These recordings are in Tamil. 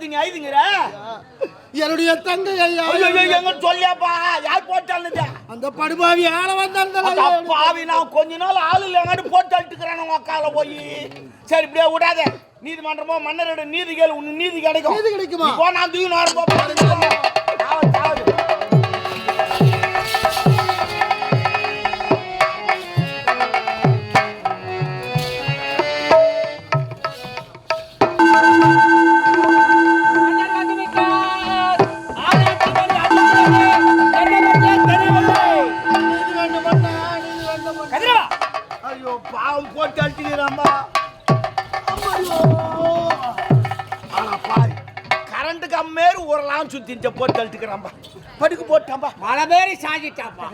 யார் பாத்தீங்க ஐதுங்கிற என்னுடைய தங்கை ஐயா. எங்க சொல்லியாப்பா? யார் போட்டான்னு அந்த படுபாவி ஆள வந்தாங்க பாவி நான் கொஞ்ச நாள் ஆளு இல்லைங்காட்டு போட்டு உங்க அக்கால போய். சரி இப்படியே விடாத. நீதிமன்றமோ மன்னரோட நீதி கேளு உன் நீதி கிடைக்கும். நீதி கிடைக்குமா? இப்போ நான் தூக்கி நான் போ. ஐயோ பாவம் போட்டு அழுத்திக்கிறாம்பா ஆனா பாரு கரண்ட் கம்மேறு ஊரெல்லாம் சுத்திச்ச போட்டு அழுத்துக்கிறாம்பா படுக்கு போட்டாம்பா பல பேரை சாஞ்சிட்டாப்பா.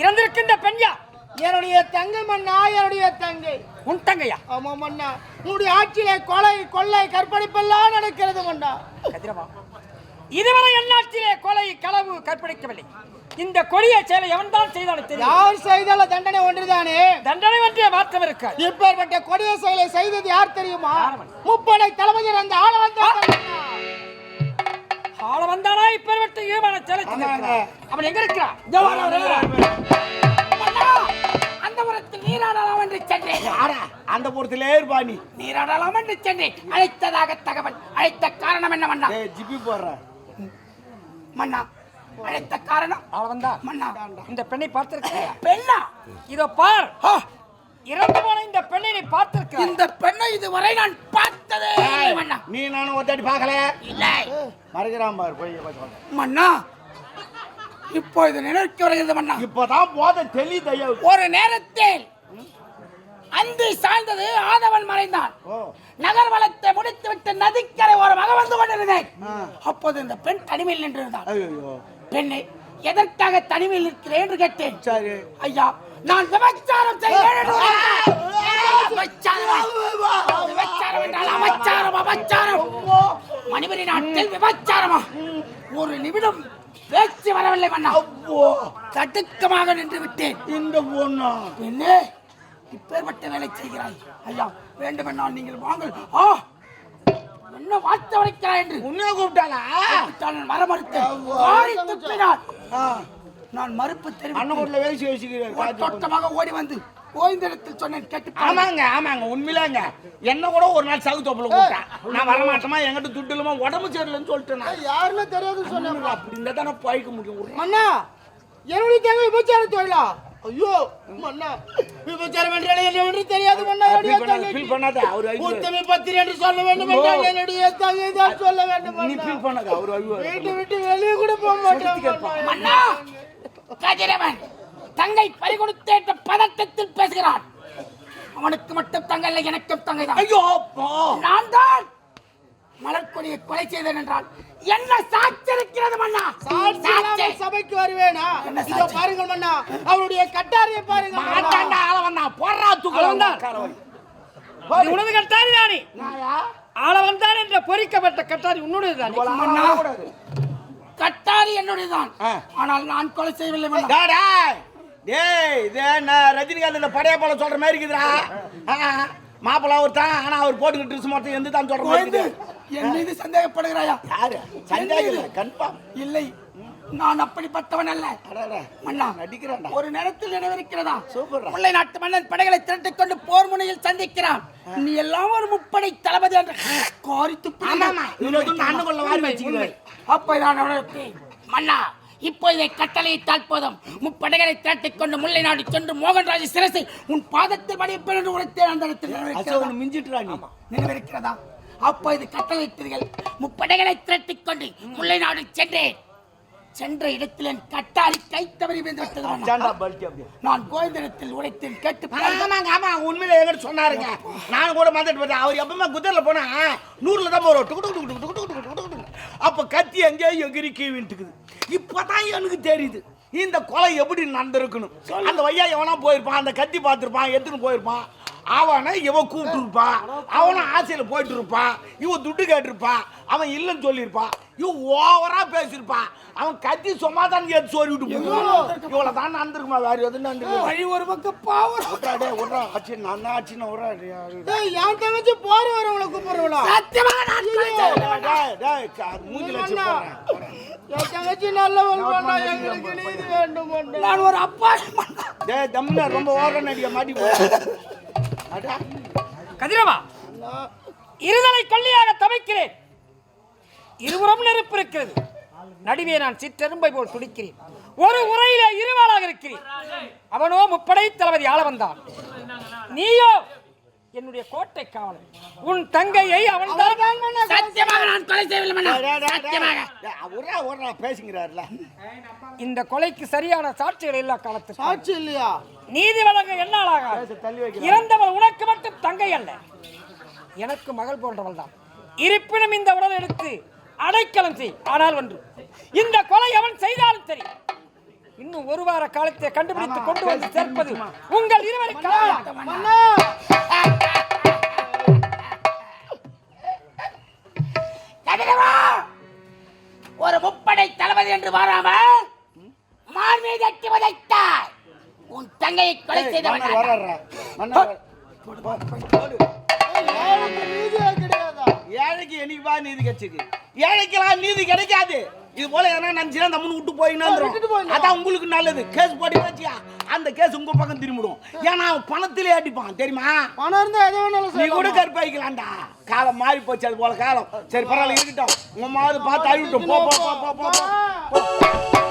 இறந்திருக்கின்ற பெண்யா? என்னுடைய தங்கை மண்ணா என்னுடைய தங்கை. உன் தங்கையா? ஆமா மண்ணா உன்னுடைய ஆட்சியிலே கொலை கொள்ளை கற்பழிப்பெல்லாம் நடக்கிறது மண்ணா கதிரவா இதுவரை எந்நாட்டிலே கொலை களவு கற்பழிக்கவில்லை. இந்த கொடிய செயலை எவன் தான் செய்தாலும் தெரியும். யார் செய்தால தண்டனை ஒன்றுதானே? தண்டனை ஒன்றே மாற்றம் இருக்காது. இப்பேற்பட்ட கொடிய செயலை செய்தது யார் தெரியுமா? முப்படை தளபதி அந்த ஆள வந்தாங்க ஆள வந்தானா இப்பேற்பட்ட ஈவான செயலை. அவன் எங்க இருக்கிறான்? நீராடலாம் என்று சென்றேன். ஆடா அந்த பொறுத்திலே இருப்பா நீ நீராடலாம் என்று சென்றேன். அழைத்ததாக தகவல் அழைத்த காரணம் என்ன மன்னா ஏய், ஜிப்பி போடுற. மன்னா. அழைத்த காரணம் அவள் வந்தா? மன்னா. இந்த பெண்ணை பார்த்திருக்கியா? பெண்ணா. இதோ பார். இறந்து போன இந்த பெண்ணை நீ பார்த்திருக்க இந்த பெண்ணை இதுவரை நான் பார்த்ததே மன்னா. நீ நானும் ஒத்தாடி பார்க்கல. இல்லை. மறைக்கிறான் பாரு போய் மன்னா இப்போ இது நினைக்க வருகிறது மன்னா. இப்பதான் போத தெளிதையா ஒரு நேரத்தில் அந்தி சாய்ந்தது ஆதவன் மறைந்தான். ஓ. நகர் வளத்தை முடித்துவிட்டு நதிக்கரை ஓரமாக வந்து கொண்டிருந்தேன். அப்போது இந்த பெண் தனிமையில் நின்றிருந்தாள். பெண்ணே எதற்காக தனிமையில் இருக்கிறேன் என்று கேட்டேன். சரி. ஐயா நான் விபச்சாரம். விபச்சாரமா? என்றால் அபச்சாரம் அபச்சாரம். மணிபரி நாட்டில் விபச்சாரமா? ஒரு நிமிடம் பேச்சு வரவில்லை மன்னா. தடுக்கமாக நின்று விட்டேன் இந்த பெண்ணே இப்பேற்பட்ட வேலை செய்கிறாய். ஐயா வேண்டுமென்றால் நீங்கள் வாங்கள். ஆ என்ன வார்த்தை வரைக்கிறாய் என்று? உன்னைய கூப்பிட்டாளா கூப்பிட்டால் நான் வர மறுத்தேன் நான் மறுப்பு வீட்டுல வேசி வச்சுக்கிறேன் தோட்டமாக ஓடி வந்து ஓய்ந்த இடத்தில் சொன்னேன் கேட்டு. ஆமாங்க ஆமாங்க உண்மையிலாங்க என்ன கூட ஒரு நாள் சகு தோப்புல கூப்பிட்டேன். நான் வரமாட்டேமா என்கிட்ட துட்டு இல்லாம உடம்பு சரியில்லைன்னு சொல்லிட்டேன். யாருமே தெரியாதுன்னு சொன்னாங்க அப்படி இருந்தா தானே பழிக்க முடியும். மன்னா என்னுடைய தங்கை விபச்சார தொழிலா ஐயோ மன்னா விபச்சாரம் என்றால் என்னவென்று தெரியாது மன்னா ஃபீல் தங்கைக்கு. பண்ணாத அவர் ஐயோ உத்தமி பத்திரி என்று சொல்ல வேண்டும் என்றால் என்னுடைய தங்கை தான் சொல்ல வேண்டும் நீ. ஃபீல் பண்ணாத அவர் ஐயோ வீட்டை விட்டு வெளியே கூட போக மாட்டேன் மன்னா. கதிரவன் தங்கை பறி கொடுத்த பதட்டத்தில் பேசுகிறான் அவனுக்கு மட்டும் தங்கை இல்லை எனக்கும் தங்கை தான் ஐயோ. நான் தான் மலர்கொடியை கொலை செய்தேன் என்றால் என்ன சாட்சி இருக்கிறது மன்னா சபைக்கு வருவேனா? என்ன இதோ? பாருங்கள் மன்னா அவருடைய கட்டாரியை பாருங்க. மாட்டாண்டா ஆள வந்தான் போடுறா தூக்கல வந்தான் இது உனது கட்டாரி தானே? ஆள வந்தான் என்ற பொறிக்கப்பட்ட கட்டாரி உன்னுடைய தானே. கட்டாரி என்னுடையதான். ஆனால் நான் கொலை செய்யவில்லை டேய் இது என்ன ரஜினிகாந்த் இந்த படைய போல சொல்ற மாதிரி இருக்குதுடா? மாப்பிள்ள அவர் தான் ஆனா அவர் போட்டுக்கிட்டு ட்ரெஸ் மட்டும் எந்த தான் சொல்ற மாதிரி என் மீது சந்தேகப்படுகிறாயா? யாரு? சந்தேகம் இல்லை கன்ஃபார்ம். இல்லை. நான் அப்படிப்பட்டவன் அல்ல. மன்னா நடிக்கிறான்டா. ஒரு நேரத்தில் நினைவிருக்கிறதா சூப்பர்ரா. முல்லை நாட்டு மன்னன் படைகளை திரட்டிக் கொண்டு போர் முனையில் சந்திக்கிறான். நீ எல்லாம் ஒரு முப்படை தளபதி என்று காரி துப்பி ஆமாமா இவரு வந்து அண்ணன் கொள்ள வாரி வச்சுக்கிறாரு அப்போ நான் மன்னா இப்போ இதை கட்டளையிட்டால் போதும். முப்படைகளை திரட்டிக் கொண்டு முல்லை நாடு சென்று மோகன்ராஜ் சிரசை உன் பாதத்தில் பணிப்பேன் என்று உரைத்தேன் அந்த இடத்தில் நீ. நினைவிருக்கிறதா அப்போ இது கட்டளையிட்டீர்கள். முப்படைகளை திரட்டிக் கொண்டு முல்லை நாடு சென்றேன். சென்ற இடத்தில் என் கட்டாரி கை தவறி விழுந்து விட்டது. நான் கோவிந்தனத்தில் உரைத்தேன் கேட்டு. ஆமாங்க ஆமா உண்மையில எங்கிட்ட சொன்னாருங்க. நான் கூட மறந்துட்டு போயிட்டேன். அவர் எப்பவுமே குதிரைல போனா நூறுல தான் போறோம். டுக்கு டுக்கு டுக்கு டுக்கு டுக்கு அப்ப கத்தி எங்கேயோ எகிரி கீவிட்டுக்குது இப்பதான் எனக்கு தெரியுது. இந்த கொலை எப்படி நடந்திருக்கணும்? அந்த வையா எவனா போயிருப்பான்? அந்த கத்தி பார்த்துருப்பான்? எடுத்துன்னு போயிருப்பான்? அவனை இவன் கூப்பிட்டு இருப்பான் அவனும் ஆசையில் போயிட்டு இருப்பான் இவன் துட்டு கேட்டிருப்பான் அவன் இல்லைன்னு சொல்லியிருப்பான் இவன் ஓவரா பேசியிருப்பான் அவன் கத்தி சும்மா தான் எடுத்து சொல்லி விட்டு போயிருப்பான் இவ்வளோ தான் நடந்திருக்குமா வேற எதுவும் நடந்திருக்கு வழி ஒரு பக்கம் பாவம். விட்றா டேய் விட்றா அச்சி நான் தான் அச்சின்னு விட்றா என் தங்கச்சி போற வரவங்கள கூப்பிடுறவளா? சத்தியமாக மூஞ்சில வச்சு. என் தங்கச்சி பண்ணா எங்களுக்கு நீதி வேண்டும் நான் ஒரு மன்னா. டேய் தம்னா ரொம்ப ஓர நடிக்க மாட்டி போ. கதிரவா இருதலை கொல்லியாக தவிக்கிறேன். இருபுறம் நெருப்பு இருக்கிறது நடுவே நான் சிற்றெரும்பை போல் துடிக்கிறேன். ஒரு உரையிலே இருவாளாக இருக்கிறேன். அவனோ முப்படை தளபதி ஆள வந்தான். நீயோ என்னுடைய கோட்டை காவலன். உன் தங்கையை அவன் சத்தியமாக நான் கொலை செய்யவில்லை பேசுங்கிறாருல. இந்த கொலைக்கு சரியான சாட்சிகள் இல்லா காலத்துக்கு சாட்சி இல்லையா? நீதி வழங்க தள்ளி வைக்கிறார். இறந்தவள் உனக்கு மட்டும் தங்கை அல்ல. எனக்கு மகள் போன்றவள் தான். இருப்பினும் இந்த உடல் எடுத்து அடைக்கலம் செய். ஆனால் ஒன்று இந்த கொலை அவன் செய்தாலும் சரி. இன்னும் ஒரு வார காலத்தை கண்டுபிடித்து கொண்டு வந்து சேர்ப்பது உங்கள் இருவரை கடமையாகும். மன்னா. ஒரு முப்படை தளபதி என்று வராமல் மார் மீது அட்டி வதைத்தாய் உன் தங்கையை கொலை செய்தவன். ஏழைக்கு என்னைக்குப்பா நீதி கிடைச்சிருக்கு. ஏழைக்கெல்லாம் நீதி கிடைக்காது. இது போல எதனா நினைச்சுன்னா அந்த முன்னு விட்டு போயிடலாம். அதான் உங்களுக்கு நல்லது. கேஸ் போட்டு வச்சியா? அந்த கேஸ் உங்க பக்கம் திரும்பிடும். ஏன்னா அவன் பணத்திலே அடிப்பான் தெரியுமா? பணம் இருந்தா எதை வேணாலும் நீ கூட கற்பாய்க்கலாம்டா காலம் மாறி போச்சு அது போல காலம். சரி பரவாயில்ல இருக்கட்டும். உங்க மாதிரி பார்த்து அழுவிட்டோம் போ போ போ போ போ, போ.